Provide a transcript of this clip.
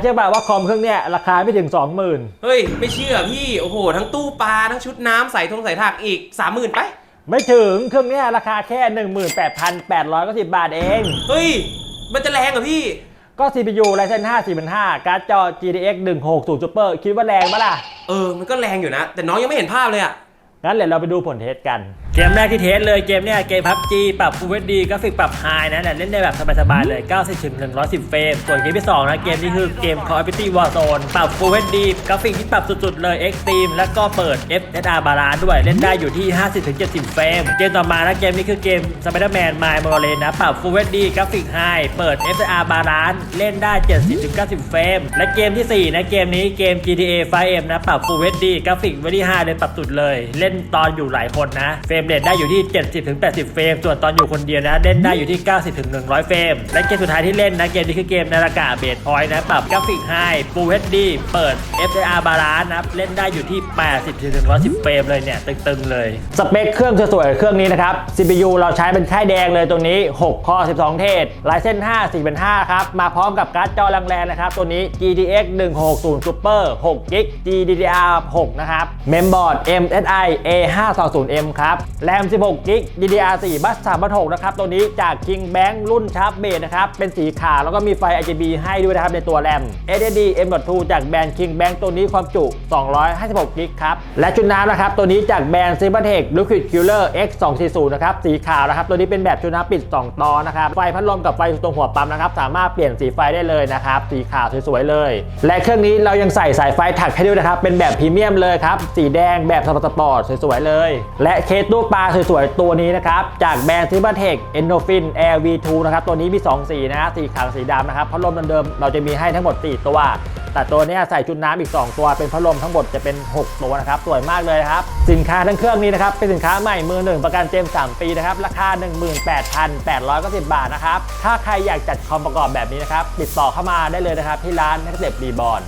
เชื่อป่ะว่าคอมเครื่องเนี้ยราคาไม่ถึง 20,000 เฮ้ย ไม่เชื่อพี่ โอ้โห ทั้งตู้ปลา ทั้งชุดน้ำใส่ทงใส่ถักอีก 30,000 ไป ไม่ถึงเครื่องเนี้ยราคาแค่ 18,890 บาทเอง เฮ้ย มันจะแรงเหรอพี่ ก็ CPU Ryzen 5 4005การ์ดจอ GTX 160 Super คิดว่าแรงปะล่ะ เออ มันก็แรงอยู่นะ แต่น้องยังไม่เห็นภาพเลยอะงั้นเดี๋ยวเราไปดูผลเทสกัน เกมแรกที่เทสเลยเกมเนี้ยเกม PUBG ปรับ Full HD กราฟิกปรับ High นะเนี่ยเล่นได้แบบสบายๆเลย 90ถึง110 เฟรม ส่วนเกมที่ 2 นะ เกมนี้คือเกม Call of Duty Warzone ปรับ Full HD กราฟิกที่ปรับสุดๆเลย Extreme แล้วก็เปิด FSR Balance ด้วยเล่นได้อยู่ที่ 50ถึง70 เฟรม เกมต่อมานะเกมนี้คือเกม Spider-Man My m o r a l e นะปรับ Full HD กราฟิก High เปิด FSR Balance เล่นได้ 70ถึง90 เฟรม และเกมทีสี่4 นะเกมนี้เกม GTA 5M นะปรับ Full HD กราฟิกไว้ที่5เลยปรับสุดเลย เล่นตอนอยู่หลายคนนะเฟรมเรทได้อยู่ที่ 70ถึง80 เฟรม ส่วนตอนอยู่คนเดียวนะเล่นได้อยู่ที่ 90ถึง100 เฟรม และเกมสุดท้ายที่เล่นนะเกมนี้คือเกมนาฬิกาเบสพอยต์นะปรับกราฟิก High Full HD เปิด FSR Balance นะเล่นได้อยู่ที่ 80ถึง110 เฟรมเลยเนี่ยตึงๆเลย สเปคเครื่องสวยๆเครื่องนี้นะครับ CPU เราใช้เป็นค่ายแดงเลยตัวนี้ 6 คอ 12 เทส Ryzen 5 4เป็น5ครับ มาพร้อมกับการ์ดจอแรงๆนะครับ ตัวนี้ GTX 160 Super 6 GB GDDR 6 นะครับ Memboard MSI A520M ครับ RAM 16 GB DDR4 บัส3 6นะครับ ตัวนี้จาก King Bank รุ่นชาร์ปเบสนะครับ เป็นสีขาวแล้วก็มีไฟ RGB ให้ด้วยนะครับในตัว RAM SSD M.2 จากแบรนด์ King Bank ตัวนี้ความจุ 256 GB ครับ และชุดน้ำนะครับ ตัวนี้จากแบรนด์ Cybertech Liquid Cooler X240 นะครับ สีขาวนะครับ ตัวนี้เป็นแบบชุดน้ำปิด 2 ตอนนะครับ ไฟพัดลมกับไฟตรงหัวปั๊มนะครับ สามารถเปลี่ยนสีไฟได้เลยนะครับ สีขาวสวยๆเลย และเครื่องนี้เรายังใส่สายไฟถักให้ด้วยนะครับ เป็นแบบพรีเมียมเลยครับ สีแดงแบบสปอร์ตสวยๆเลย และเคสตู้ปลาสวยๆ ตัวนี้นะครับ จากแบรนด์ Cybertech Endorphin Air V2 นะครับ ตัวนี้มี 2 สีนะสีขาวสีดำนะครับ พัดลมเดิมๆ เราจะมีให้ทั้งหมด 4 ตัว แต่ตัวนี้ใส่ชุดน้ำอีก 2 ตัว เป็นพัดลมทั้งหมดจะเป็น 6 ตัวนะครับ สวยมากเลยครับ สินค้าทั้งเครื่องนี้นะครับ เป็นสินค้าใหม่มือหนึ่งประกันเจม 3 ปีนะครับ ราคา 18,890 บาทนะครับ ถ้าใครอยากจัดคอมประกอบแบบนี้นะครับ ติดต่อเข้ามาได้เลยนะครับที่ร้านนักเก็บรีบอล